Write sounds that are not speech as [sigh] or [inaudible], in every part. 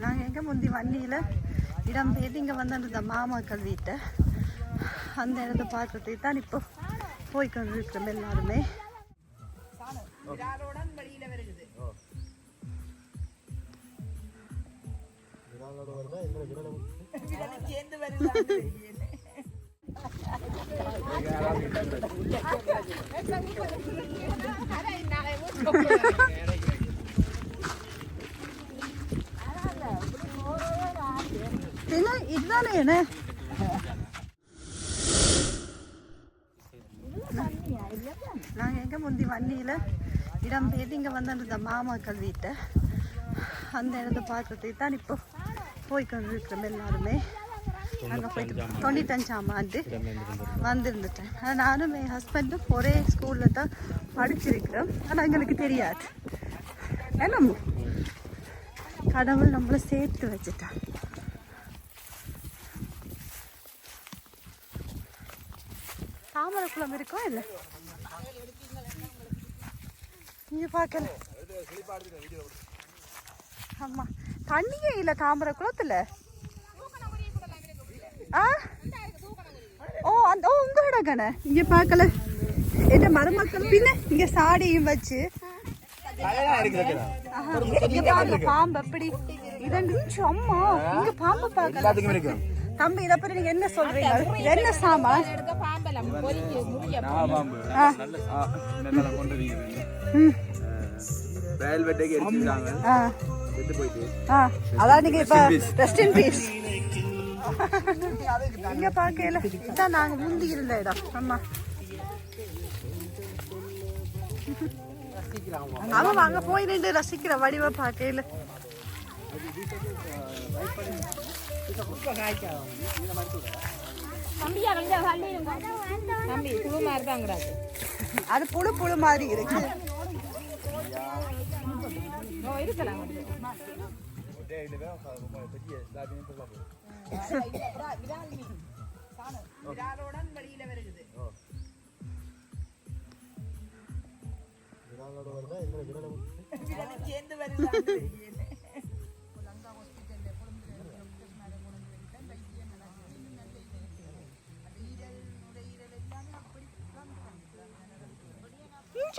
நாங்கள் எங்கே முந்தி வண்டியில் இடம் பெய்து இங்கே வந்து அந்த மாமாக்கள் வீட்டை அந்த இடத்த பார்க்கறதுக்கு தான் இப்போ போய் கொண்டு இருக்கிறோம் எல்லாருமே. என்ன [laughs] [laughs] இதுதானே என்ன? நாங்கள் எங்கே முந்தி வண்டியில் இடம் பெய்து இங்கே வந்து அந்த மாமாக்கள் வீட்டை அந்த இடத்த பார்க்கறதுக்கு தான் இப்போ போய் கொண்டு இருக்கிறோம் எல்லாருமே அங்கே போயிட்டு தொண்ணூத்தஞ்சாம் ஆண்டு வந்திருந்துட்டேன். ஆனால் நானும் என் ஹஸ்பண்டும் ஒரே ஸ்கூலில் தான் படிச்சிருக்கிறோம். ஆனால் எங்களுக்கு தெரியாது. என்னமோ கடவுள் நம்மளை சேர்த்து வச்சுட்டான். தாமரை குளம் இருக்கோ இல்லை? இங்க பார்க்கல ஆமா தண்ணியே இல்ல தாமரை குளத்துல. ஆ? ஓ அந்த ஓ உங்க இடக்கண இங்க பார்க்கல என்ன மருமக்கள் பின்ன இங்க சாடியும் வச்சு. பாம்பு எப்படி இதண்டு அம்மா. இங்க பாம்பு பார்க்கல தம்பி இதை பத்தி நீங்க என்ன சொல்றீங்க? என்ன சாமான்? அதான் நீங்க இப்ப ரெஸ்ட் இன் பீஸ் இங்க பாக்கல. இதான் நாங்க முந்தி இருந்த இடம். ஆமா அவன் அங்க போய் நின்று ரசிக்கிற வடிவ பாக்கையில தம்பி குழு மாதிரி தாங்கிறாரு அது புழு புழு மாதிரி இருக்கு இருக்கலாம்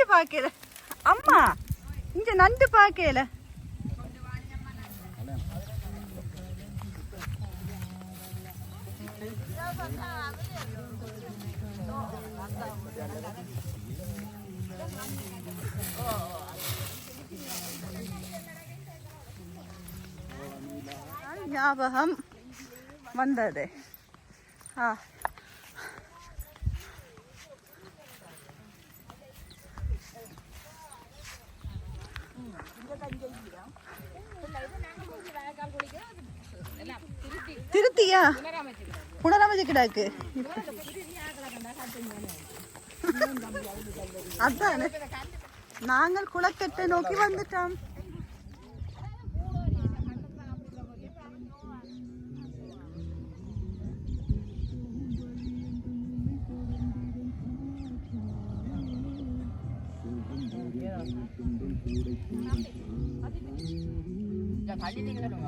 நஞ்சு பார்க்கல அம்மா இங்க நண்டு பார்க்கல ஞாபகம் வந்தது. ஆ. திருத்தியா? புனரமைச்சு கிடாக்கு. அதான். நாங்கள் குளக்கட்டை நோக்கி வந்துட்டோம். 자 달리는 게 들어가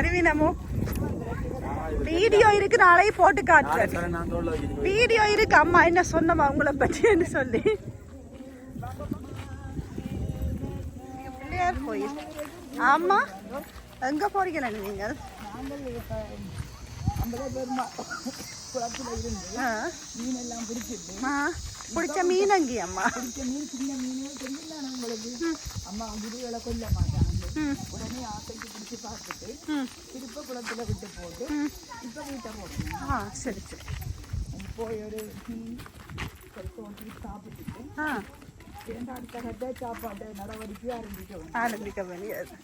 வருவீனமோ வீடியோ இருக்கு நாளைக்கு போட்டு காட்டுறேன். வீடியோ இருக்கு அம்மா என்ன சொன்னமா உங்களை பற்றின்னு சொல்லி. பிள்ளையார் கோயில். ஆமா எங்க போறீங்க நீங்கள். பிடிச்ச மீனங்கி அம்மா பிடிச்ச மீன் சின்ன மீன் தெரியும் உங்களுக்கு அம்மா குருவிகளை கொல்ல மாட்டாங்க. உடனே ஆசைக்கு பிடிச்சி பார்த்துட்டு திருப்ப குளத்துல விட்டு போட்டு இப்போ வீட்டை போடணும் ஆ சரி சரி போய் ஒரு டீ கொஞ்சம் டீ சாப்பிட்டுட்டு ஆ சேர்ந்து அடுத்த கட்ட சாப்பாட்டு நடவடிக்கை ஆரம்பிக்கணும் ஆரம்பிக்க வேண்டியது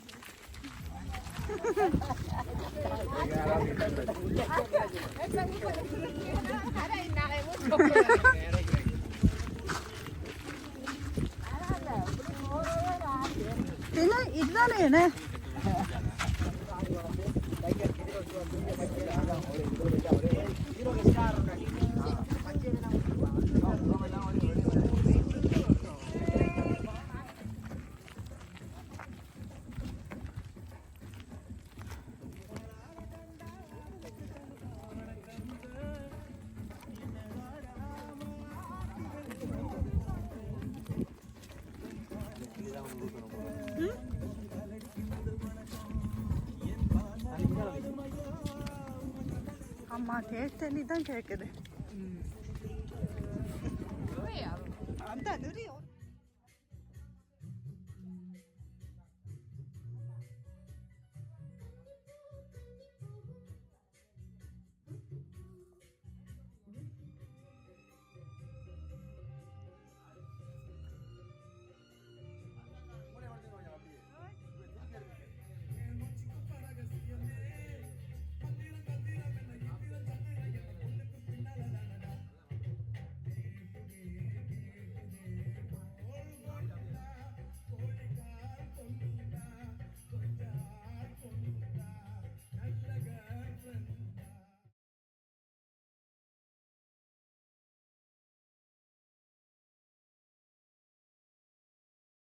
நாளை ಇದ್ದಾನೇನೆ அம்மா கேட்டு தண்ணி தான் கேட்குது அந்த நிறைய